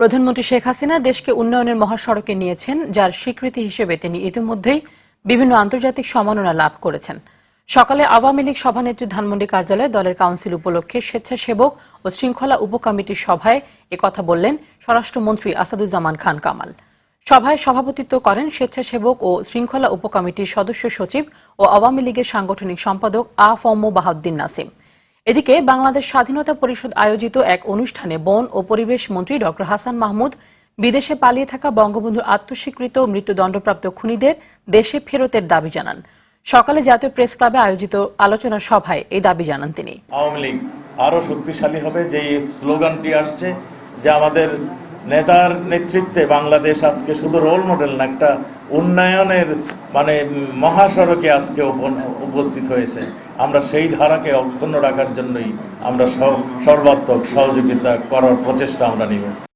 প্রধানমন্ত্রী শেখ হাসিনা দেশকে উন্নয়নের মহাসড়কে নিয়েছেন, যার স্বীকৃতি হিসেবে তিনি ইতিমধ্যেই বিভিন্ন আন্তর্জাতিক সম্মাননা লাভ করেছেন। সকালে আওয়ামী লীগ সভানেত্রী ধানমন্ডি কার্যালয়ে দলের কাউন্সিল উপলক্ষে স্বেচ্ছাসেবক ও শৃঙ্খলা উপকমিটির সভায় একথা বললেন স্বরাষ্ট্রমন্ত্রী আসাদুজ্জামান খান কামাল। সভায় সভাপতিত্ব করেন স্বেচ্ছাসেবক ও শৃঙ্খলা উপকমিটির সদস্য সচিব ও আওয়ামী লীগের সাংগঠনিক সম্পাদক আ ফম বাহাউদ্দিন নাসিম। এদিকে বাংলাদেশ স্বাধীনতা পরিষদ আয়োজিত এক অনুষ্ঠানে বন ও পরিবেশ মন্ত্রী ড হাসান মাহমুদ, বিদেশে পালিয়ে থাকা বঙ্গবন্ধুর আত্মস্বীকৃত মৃত্যুদণ্ডপ্রাপ্ত খুনিদের দেশে ফেরতের দাবি জানান। সকালে জাতীয় প্রেস ক্লাবে আয়োজিত আলোচনা সভায় এই দাবি জানান তিনি। আওয়ামী লীগ আরও শক্তিশালী হবে যে স্লোগানটি আসছে যে আমাদের নেতার নেতৃত্বে বাংলাদেশ আজকে শুধু রোল মডেল না, একটা উন্নয়নের মানে মহাসড়কে আজকে উপস্থিত হয়েছে। আমরা সেই ধারাকে অক্ষুণ্ণ রাখার জন্যই আমরা সর্বাত্মক সহযোগিতা করার প্রচেষ্টা আমরা নিব।